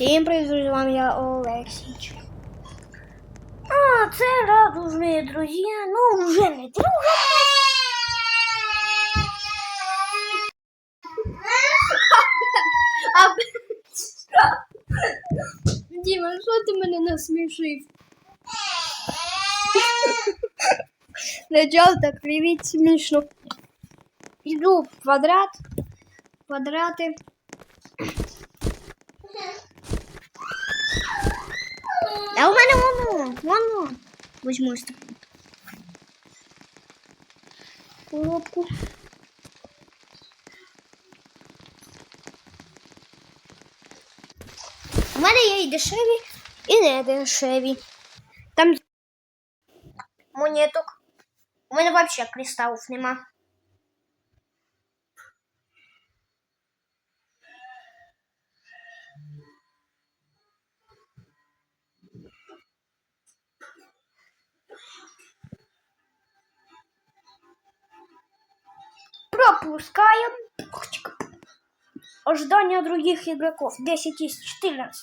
Всім привіт, друзі, вам я Олексійчик. А, це радужні друзі. Ну, вже не друга. А... Діма, що ти мене насмішив? Начал так привіт смішно. Іду в квадрат. Квадрати. Возьму ось таку. Коробку. У мене є і дешеві, і не дешеві. Там монеток. У мене взагалі кристалів нема. Ожидание других игроков. 10 из 14.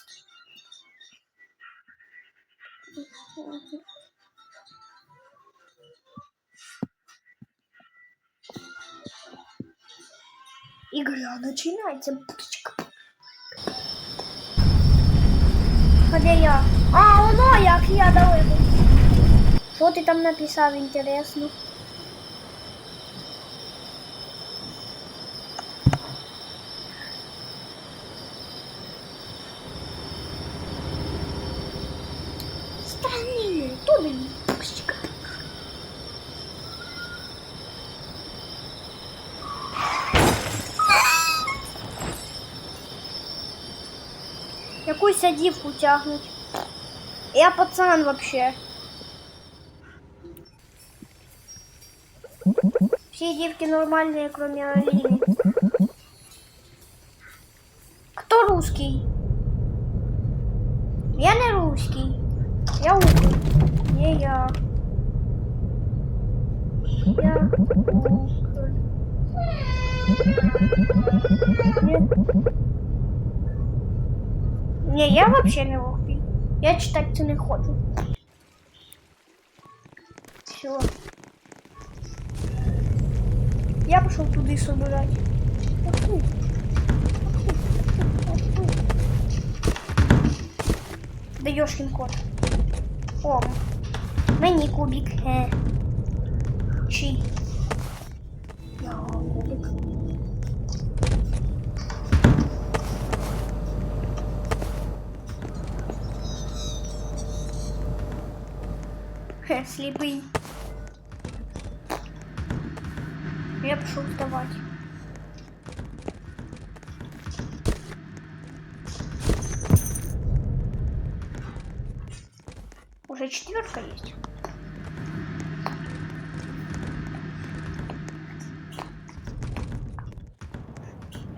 Игра начинается. Где я? А, воно як я далеко. Що ти там написав, інтересно? Якусь садівку тягнуть. Я пацан вообще. Все девки нормальные, кроме Алины. Кто русский? Я не русский. Я укр. Не я. Я укр. Не. Не, я вообще не русский. Я читать не хочу. Все. Я пошел туди собирать. Пошли. Да ёшкин кот. О, мені кубик. Е. Чий? Я кубик. Хе, слепый. Я пошел вставать. Уже четверка есть.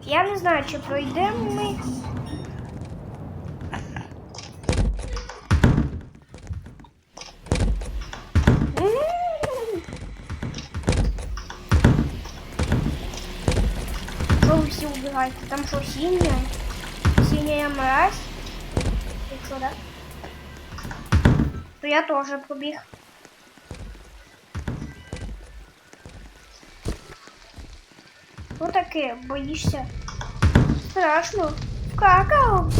Я не знаю, чи пройдемо ми. Убегаете? Там что, синяя? Синяя мразь? И что, да? То я тоже побіг. Ну таке, боїшся? Страшно. Какао.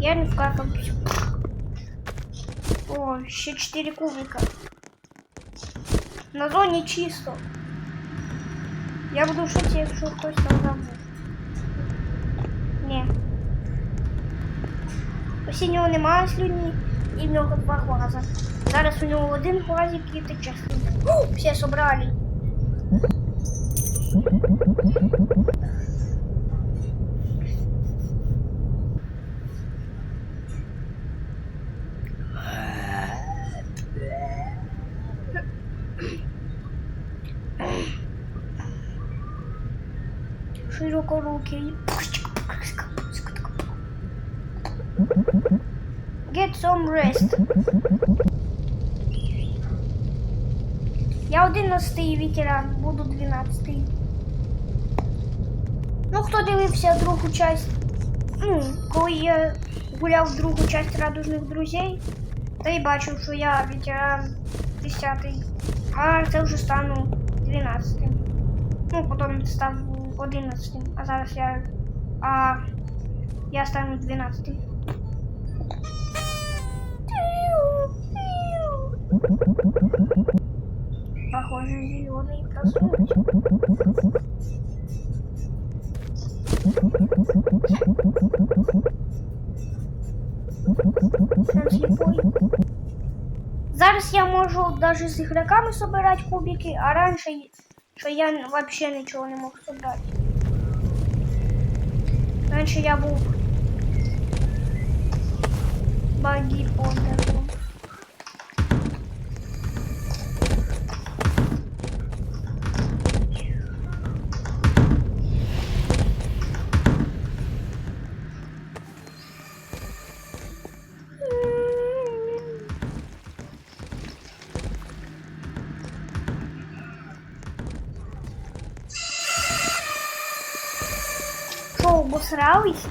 Я не вкакався. О, ще 4 кубика. На зоні чисто. Я буду в шоці, якщо хтось там забув. Ні. У синього немає слюні і в нього два глаза. Зараз у нього один глазик і ты слюня. Все собрали. Широкорукий. Get some rest. Я 11 ветеран, буду 12. Ну, хто дивився другу часть, ну, коли я гуляв другу часть радужних друзей, той бачив, що я ветеран 10 а це вже стану 12 Ну, потім став 11 а зараз я. А я стану 12 Похоже, зеленый проснулся. Це сліпой. Зараз я можу навіть з ігроками собирати кубики, а раніше, Що я взагалі нічого не мог собрать. Раніше я був багі подером. Обосрались?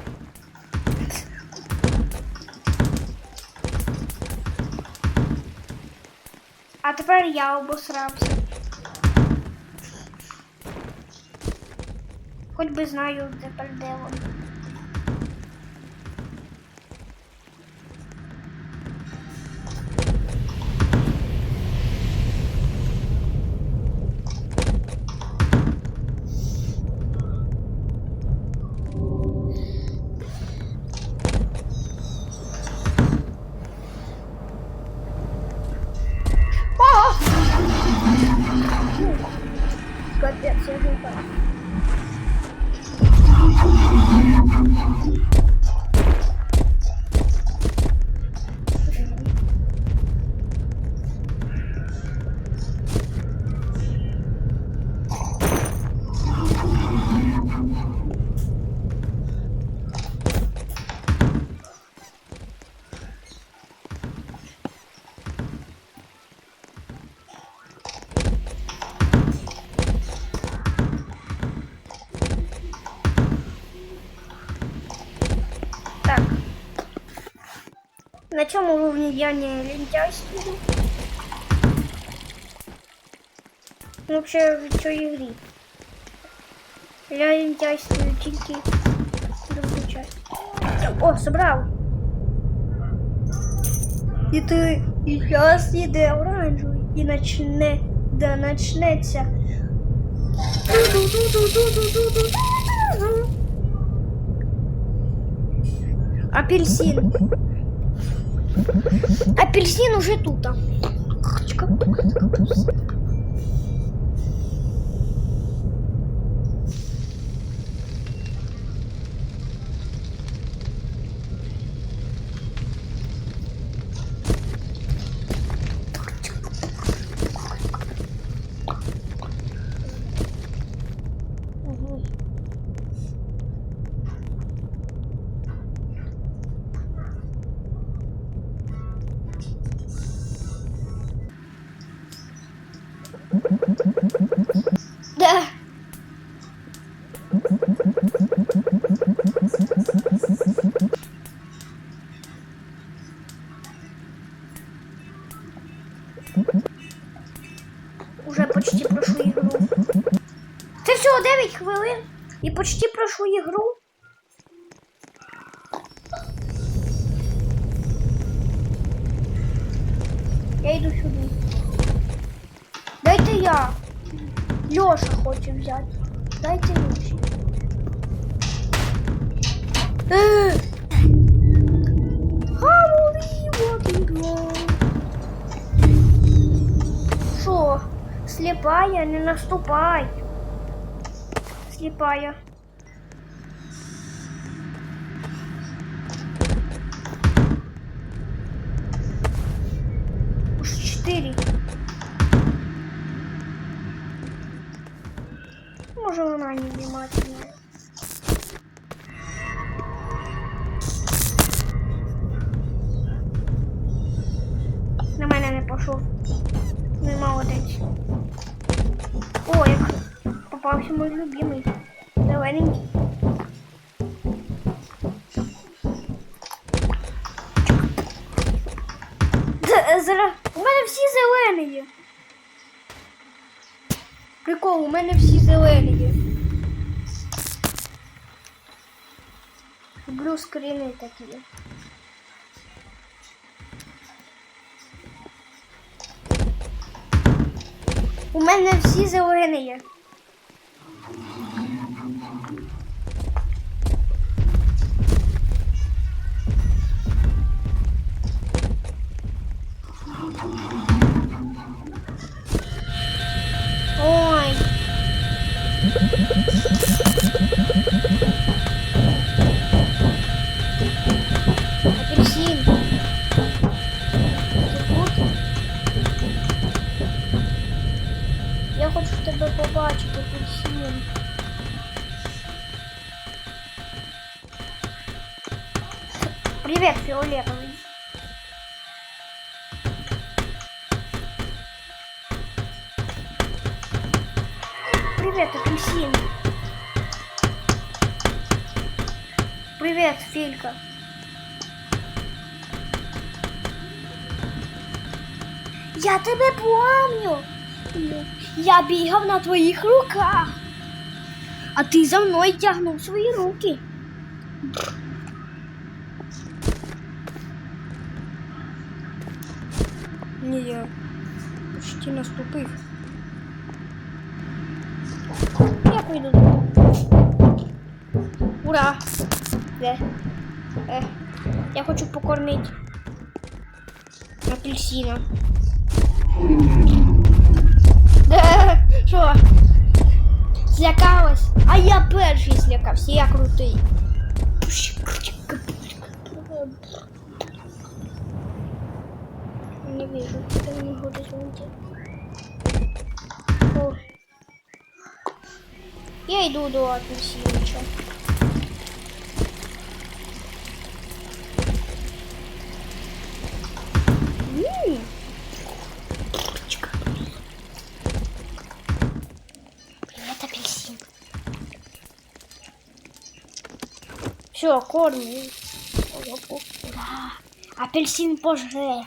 А тепер я обосрався. Хоч би знаю де вони. Капец, я глупая. Так. Я не лентяйствую. Ну, Вообще в цій грі. Я лентяйствую тільки другу часть. О, собрав. І ти і зараз іде оранжевий і начне, да начнеться. Апельсин. Апельсин уже тут. Почти прошу ігру. Я йду сюди. Дайте я. Льоша хоче взяти. Дайте alone. Що? Слепая, не наступай. Слепая. Зараз. У мене всі зелені є. Прикол, у мене всі зелені є. Люблю скріни такі. У мене всі зелені є. Фиолетовый. Привет, апельсин. Привет, Филька. Я тебе помню. Я бігав на твоїх руках. А ти за мною тягнув свої руки. Ні, я почти наступив. Я пойду. Ура! Де? Е, я хочу покормити апельсина. Де? Що? Злякалась? А я перший злякався, я крутий. Не вижу, я не могу дозвонити. О. Я йду до апельсинча. М. Привет, апельсин. Все, корми. Ура! Апельсин пожре.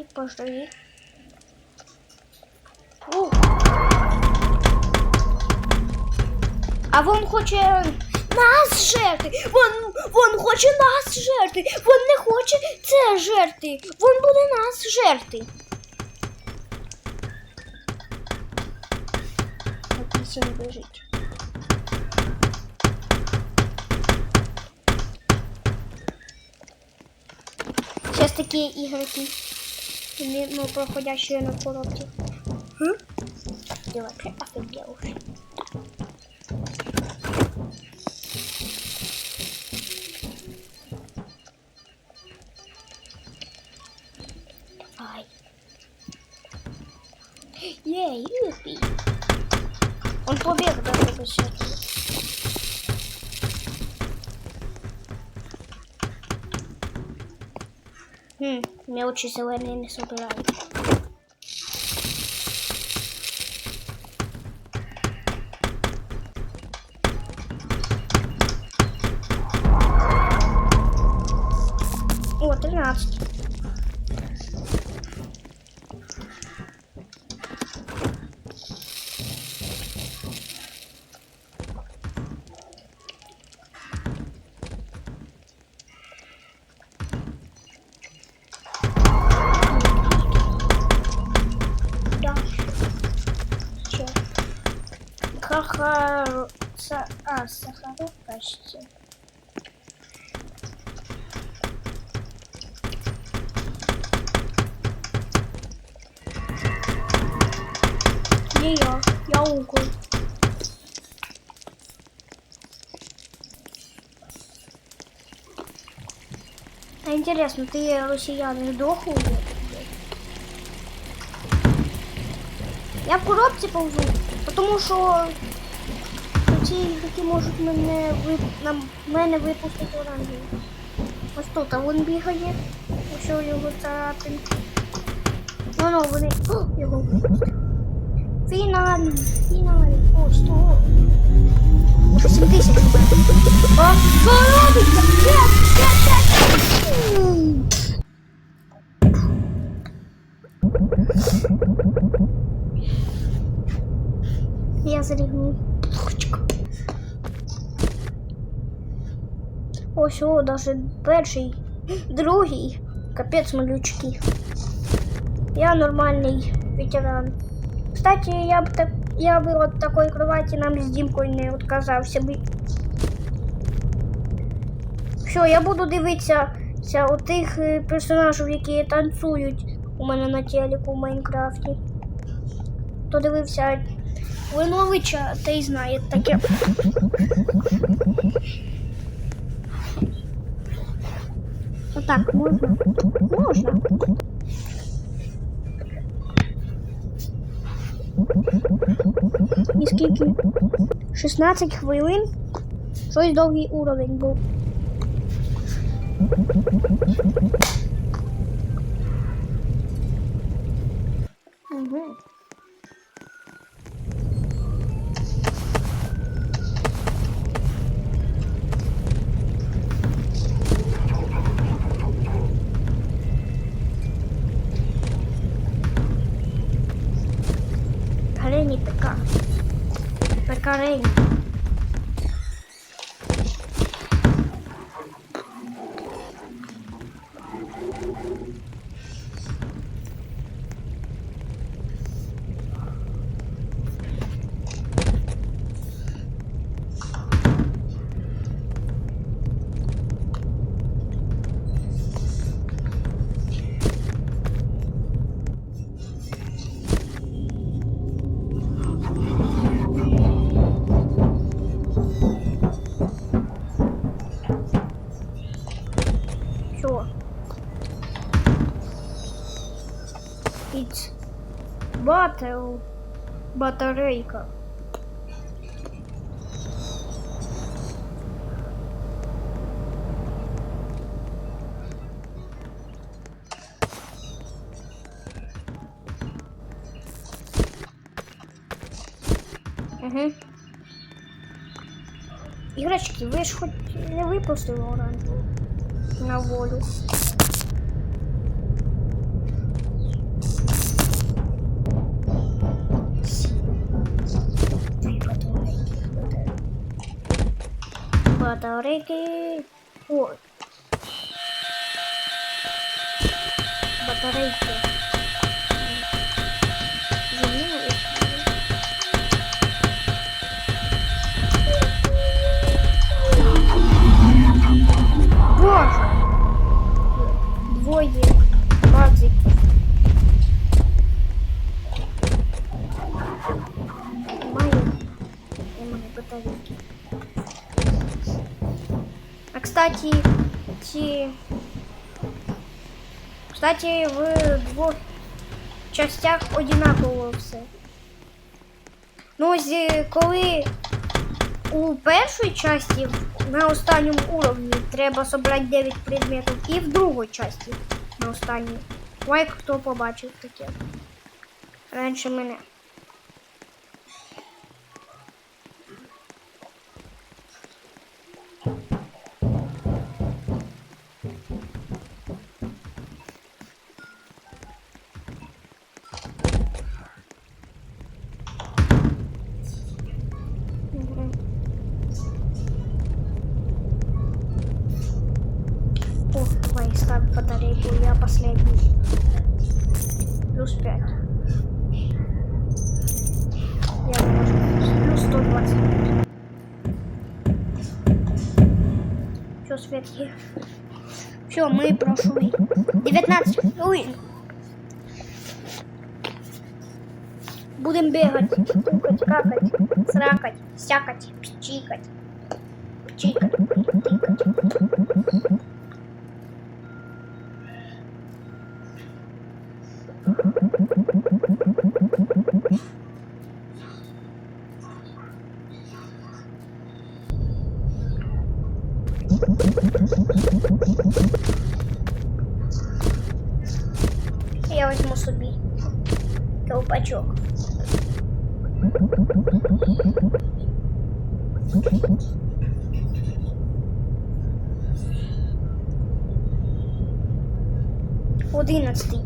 Давай, пожри. Ух. А вон хоче нас жерти. Вон, вон хоче нас жерти. Вон не хоче це жерти. Вон буде нас жерти. Апельсин біжить. Сейчас такие игроки. Ну, проходящие на коробке. М? Ты вообще офигел уже. Давай. Ей, юпи. Он побег до этого Счета. Хм, мелочі зелені не собираю. О, Не я, я. А интересно, ты россиян дохлый? Я в коробці повзу, тому що ті, які можуть мене вип... нам мене випустити оранжеві. Ось тут, а він бігає. Ось його царапин. Ну, ну, вони. О, його випустили. Фіналі, фіналі. О, сто. 8 тисяч у мене. О, що робиться? П'ять, п'ять, п'ять. М. Я зарігну. Ось, о, даже перший, другий. Капець малючки. Я нормальний ветеран. Кстати, я б так, я би от такої кроваті нам з Дімкою не відказався би. Все, я буду дивитися у тих е, персонажів, які танцюють у мене на телеку в Майнкрафті. Хто дивився Виновича, та й знає таке. Отак, можна? Можна. І скільки? 16 хвилин. Щось довгий уровень був. starting. Battle батарейка. Угу. Іграчки, ви ж хоч не випустили оранжеву на волю. Батарейки. Ой. Батарейки. Кстати, ті... Кстати, в двох частях одинаково все. Ну, е, коли у першій часті на останньому уровні треба собрати 9 предметів, і в другій часті на останній. Лайк, хто побачив таке. Раніше мене. Ставь батарейку, я последний. Плюс 5. Я выложу. Плюс 120. Все, свет. Все, мы прошли. 19. Ой. Будем бегать, тукать, какать, сракать, сякать, пчикать. Пчикать, тыкать. Купимо собі ковпачок. Одинадцятий.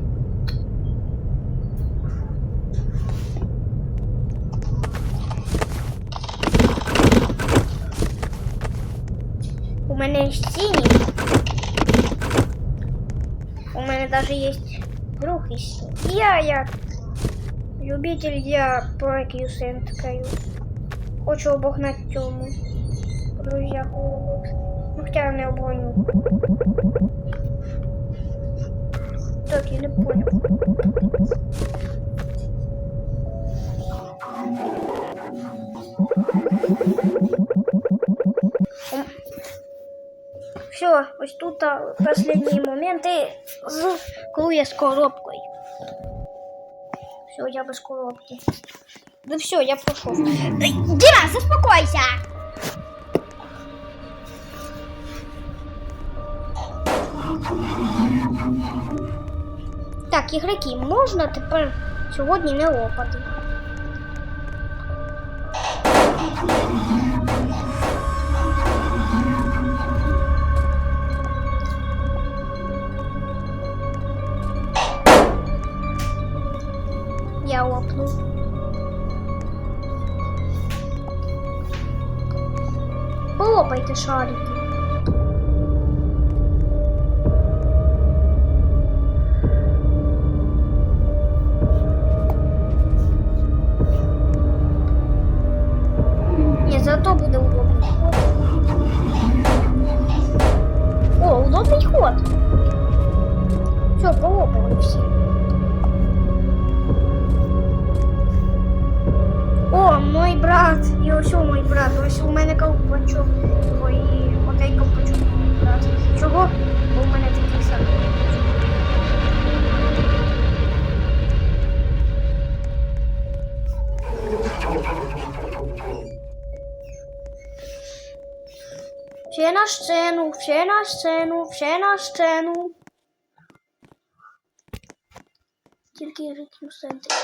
У мене синій. У мене навіть є друг із синій. Я як любитель, я прокюсенткаю. Хочу обогнати цьому. Друзья, ну хоча я не обгоню. Так, я не понял. Все, ось тут а, последние моменты з я з коробкою. Все, я без коробки. Да все, я пошел. Діма, заспокойся! Так, ігроки, можна тепер сьогодні не лопати. Я лопну. Полопайте шарики. Все на сцену, все на сцену, все на сцену. Тільки ритм центрі.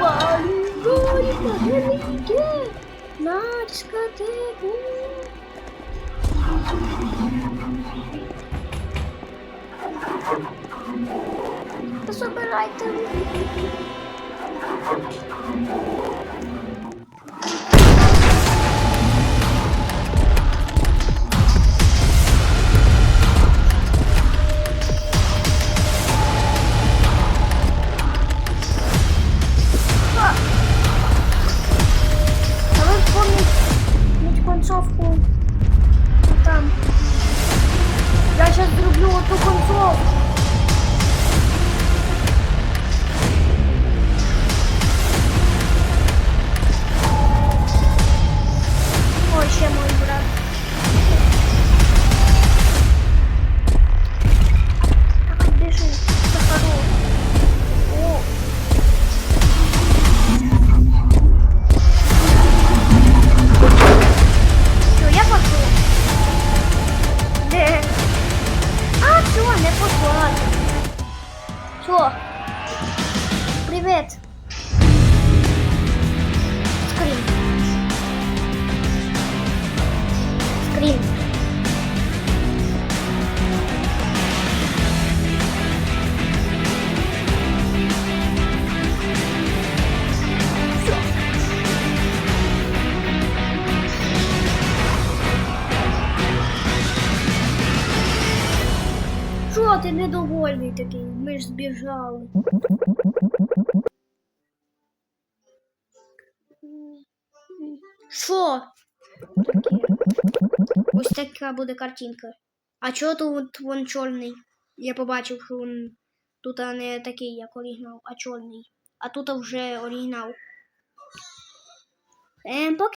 Валю, валю, валю, на дискотеку. Та Забирайте. 守住 Що? Ось така буде картинка. А чого тут вон чорний? Я побачив, що він тут не такий, як оригінал, а чорний. А тут вже оригінал. Ем, поки